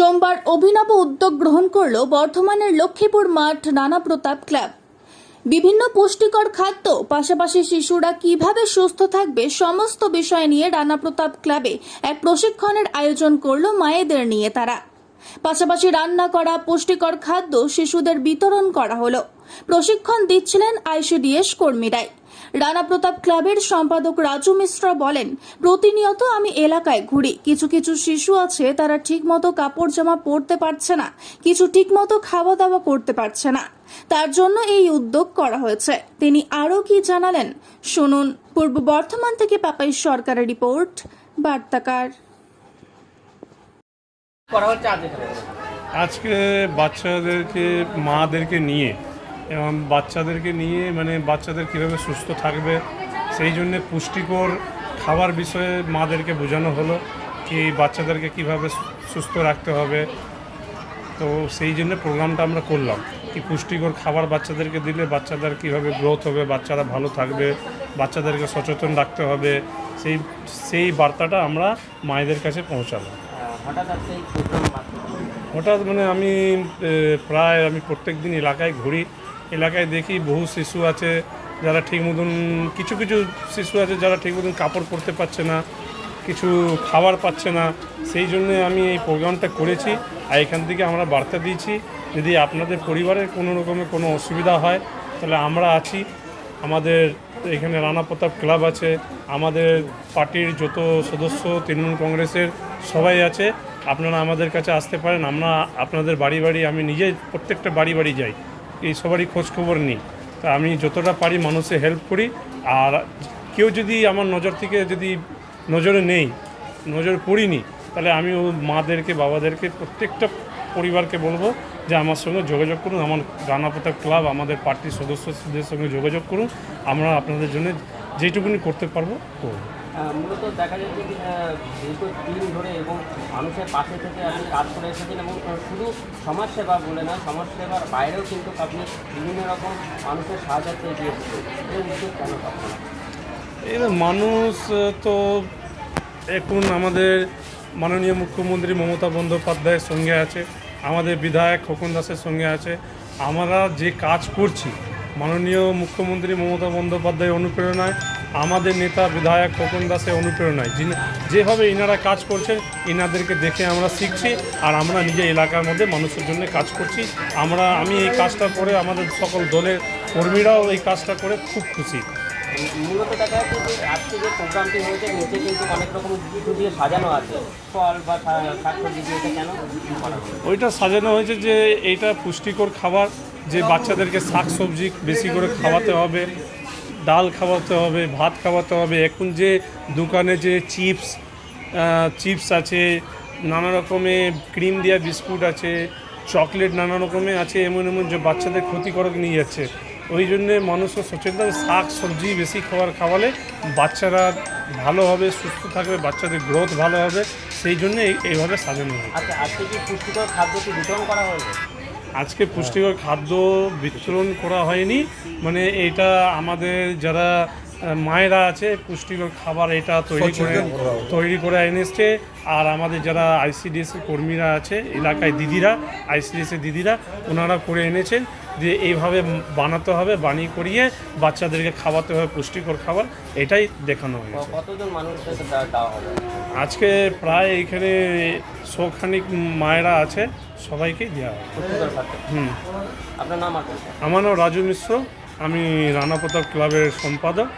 সোমবার অভিনব উদ্যোগ গ্রহণ করল বর্ধমানের লক্ষ্মীপুর মাঠ নানা প্রতাপ ক্লাব। বিভিন্ন পুষ্টিকর খাদ্য, পাশাপাশি শিশুরা কীভাবে সুস্থ থাকবে সমস্ত বিষয় নিয়ে রানা প্রতাপ ক্লাবে এক প্রশিক্ষণের আয়োজন করল মায়েদের নিয়ে তারা। পাশাপাশি রান্না করা, পুষ্টিকর খাদ্য শিশুদের বিতরণ করা হলো। প্রশিক্ষণ দিচ্ছিলেন আইসিডিএস কর্মীরাই। রানা প্রতাপ ক্লাবের সম্পাদক রাজু মিশ্র বলেন প্রতিনিয়ত আমি এলাকায় ঘুরি। কিছু কিছু শিশু আছে তারা ঠিকমতো কাপড় জামা পরতে পারছে না। কিছু ঠিকমতো খাওয়া দাওয়া করতে পারছে না। তার জন্য এই উদ্যোগ করা হয়েছে। তিনি আরও কি জানালেন শুনুন। পূর্ব বর্ধমান থেকে পাপাই সরকারের রিপোর্ট বার্তাকার। আজকে বাচ্চাদেরকে মাদেরকে নিয়ে এবং বাচ্চাদেরকে নিয়ে মানে বাচ্চাদের কীভাবে সুস্থ থাকবে সেই জন্যে পুষ্টিকর খাবার বিষয়ে মাদেরকে বোঝানো হলো কি বাচ্চাদেরকে কীভাবে সুস্থ রাখতে হবে। তো সেই জন্য প্রোগ্রামটা আমরা করলাম। কি পুষ্টিকর খাবার বাচ্চাদেরকে দিলে বাচ্চাদের কীভাবে গ্রোথ হবে বাচ্চারা ভালো থাকবে বাচ্চাদেরকে সচেতন রাখতে হবে সেই সেই বার্তাটা আমরা মায়েদের কাছে পৌঁছালাম। হঠাৎ মানে আমি প্রায় আমি প্রত্যেক দিন এলাকায় ঘুরি। এলাকায় দেখি বহু শিশু আছে যারা ঠিক মতন, কিছু কিছু শিশু আছে যারা ঠিক মতন কাপড় পরতে পারছে না, কিছু খাবার পাচ্ছে না। সেই জন্যে আমি এই প্রোগ্রামটা করেছি আর এখান থেকে আমরা বার্তা দিয়েছি, যদি আপনাদের পরিবারের কোনো রকমের কোনো অসুবিধা হয়, তাহলে আমরা আছি। আমাদের এখানে রানা প্রতাপ ক্লাব আছে, আমাদের পার্টির যত সদস্য তৃণমূল কংগ্রেসের সবাই আছে। আপনারা আমাদের কাছে আসতে পারেন, আমরা আপনাদের বাড়ি বাড়ি, আমি নিজে প্রত্যেকটা বাড়ি বাড়ি যাই। এই সবারই খোঁজ খবর নিই। তা আমি যতটা পারি মানুষে হেল্প করি। আর কেউ যদি আমার নজর থেকে যদি নজরে নেই, নজর পড়িনি, তাহলে আমি ও মাদেরকে, বাবাদেরকে, প্রত্যেকটা পরিবারকে বলব যে আমার সঙ্গে যোগাযোগ করুন। আমার রানা প্রতাপ ক্লাব, আমাদের পার্টির সদস্যদের সঙ্গে যোগাযোগ করুন। আমরা আপনাদের জন্য যেটুকুনি করতে পারব, করব। মূলত দেখা যাচ্ছে যে দীর্ঘ দিন ধরে এবং মানুষের পাশে থেকে আপনি কাজ করে এসেছেন এবং শুধু সমাজসেবা বলে না, সমাজসেবার বাইরেও কিন্তু আপনি বিভিন্ন রকম মানুষের সাহায্যে এগিয়ে এসেছেন। এই উদ্যোগ কেন আপনার এবার মানুষ তো এখন আমাদের মাননীয় মুখ্যমন্ত্রী মমতা বন্দ্যোপাধ্যায়ের সঙ্গে আছে, আমাদের বিধায়ক খোকন দাসের সঙ্গে আছে। আমরা যে কাজ করছি মাননীয় মুখ্যমন্ত্রী মমতা বন্দ্যোপাধ্যায় অনুপ্রেরণায়, আমাদের নেতা বিধায়ক খোকন দাসের অনুপ্রেরণায়। যিনি যেভাবে ইনারা কাজ করছেন, ইনাদেরকে দেখে আমরা শিখছি, আর আমরা নিজের এলাকার মধ্যে মানুষের জন্য কাজ করছি। আমরা আমি এই কাজটা করে আমাদের সকল দলের কর্মীরাও এই কাজটা করে খুব খুশি। মূলত দেখা যাচ্ছে যে আজকে যে প্রোগ্রামটি হয়েছে নিচে কিন্তু অনেক রকম কিছু দিয়ে সাজানো আছে। ফল বা শাকসবজি দিয়ে কেন ওইটা সাজানো হয়েছে যে এইটা পুষ্টিকর খাবার যে বাচ্চাদেরকে শাক সবজি বেশি করে খাওয়াতে হবে ডাল খাওয়াতে হবে ভাত খাওয়াতে হবে। এখন যে দোকানে যে চিপস চিপস আছে নানা রকমের ক্রিম দেওয়া বিস্কুট আছে চকলেট নানা রকমের আছে এমন এমন যে বাচ্চাদের ক্ষতিকারক নিয়ে যাচ্ছে। ওই জন্যে মানুষকে সচেতন শাক সবজি বেশি খাবার খাওয়ালে বাচ্চারা ভালো হবে সুস্থ থাকবে বাচ্চাদের গ্রোথ ভালো হবে সেই জন্যে এই- এইভাবে সাজানো হয় আচ্ছা আজকে কি পুষ্টিকর খাদ্য কি বিতরণ করা হয়েছে? আজকে পুষ্টিকর খাদ্য বিতরণ করা হয়নি মানে এটা আমাদের যারা মায়েরা আছে পুষ্টিকর খাবার এটা তৈরি করে তৈরি করে এনেছে আর আমাদের যারা আইসিডিএস কর্মীরা আছে এলাকায় দিদিরা আইসিডিএস দিদিরা ওনারা করে এনেছেন যে এইভাবে বানাতে হবে বানিয়ে করিয়ে বাচ্চাদেরকে খাওয়াতে হবে পুষ্টিকর খাবার। এটাই দেখানো হয়েছে। আজকে প্রায় এখানে শোখানিক মায়েরা আছে সবাইকেই দেওয়া হবে। হুম। আপনার নাম আমার নাম রাজু মিশ্র আমি রানা প্রতাপ ক্লাবের সম্পাদক।